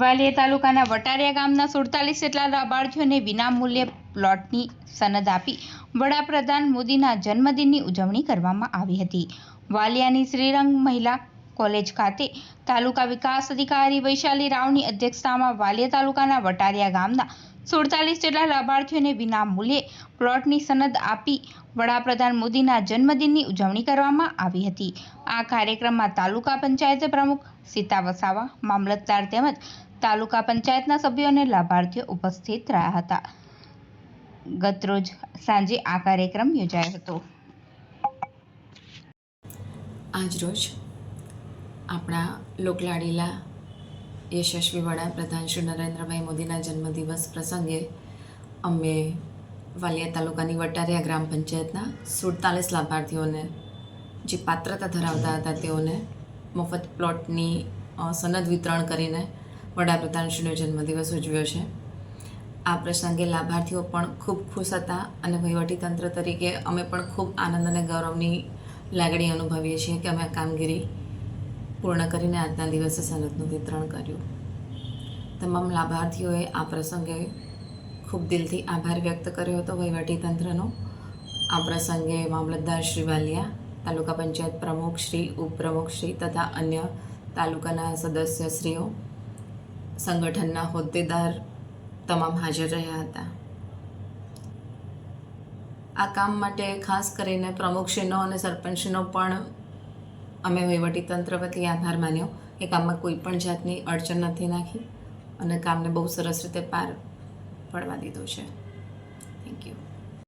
વાલિયા તાલુકાના વટારિયા ગામના સુડતાલીસ જેટલા લાભાર્થીઓને વિનામૂલ્યે પ્લોટની સનદ આપી. વડાપ્રધાન મોદીના જન્મદિનની ઉજવણી કરવામાં આવી હતી. વાલિયાની શ્રીરંગ મહિલા કોલેજ ખાતે તાલુકા વિકાસ અધિકારી વૈશાલી રાવની અધ્યક્ષતામાં વાલિયા તાલુકાના વટારિયા ગામના સુડતાલીસ જેટલા લાભાર્થીઓને વિનામૂલ્યે પ્લોટની સનદ આપી વડાપ્રધાન મોદીના જન્મદિનની ઉજવણી કરવામાં આવી હતી. આ કાર્યક્રમમાં તાલુકા પંચાયત પ્રમુખ સીતા વસાવા, મામલતદાર તેમજ તાલુકા પંચાયતના સભ્યો અને લાભાર્થીઓ ઉપસ્થિત રહ્યા હતા. ગતરોજ સાંજે આ કાર્યક્રમ યોજાયો હતો. આજરોજ આપણા લોકલાડીલા યશસ્વી વડાપ્રધાન શ્રી નરેન્દ્રભાઈ મોદીના જન્મદિવસ પ્રસંગે અમે વાલિયા તાલુકાની વટારિયા ગ્રામ પંચાયતના સુડતાલીસ લાભાર્થીઓને જે પાત્રતા ધરાવતા હતા તેઓને મફત પ્લોટની સનદ વિતરણ કરીને વડાપ્રધાનશ્રીનો જન્મદિવસ ઉજવ્યો છે. આ પ્રસંગે લાભાર્થીઓ પણ ખૂબ ખુશ હતા અને વહીવટીતંત્ર તરીકે અમે પણ ખૂબ આનંદ અને ગૌરવની લાગણી અનુભવીએ છીએ કે અમે આ કામગીરી પૂર્ણ કરીને આજના દિવસે સનદનું વિતરણ કર્યું. તમામ લાભાર્થીઓએ આ પ્રસંગે ખૂબ દિલથી આભાર વ્યક્ત કર્યો હતો વહીવટીતંત્રનો. આ પ્રસંગે મામલતદાર શ્રી વાલિયા, તાલુકા પંચાયત પ્રમુખ શ્રી, ઉપપ્રમુખ શ્રી તથા અન્ય તાલુકાના સદસ્યશ્રીઓ સંગઠનના હોદ્દેદાર તમામ હાજર રહ્યા હતા. આ કામ માટે ખાસ કરીને પ્રમુખશ્રીનો અને સરપંચશ્રીનો પણ અમે વહીવટીતંત્ર વતી આભાર માન્યો. એ કામમાં કોઈ પણ જાતની અડચણ નથી નાખી અને કામને બહુ સરસ રીતે પાર પડવા દીધું છે. Thank you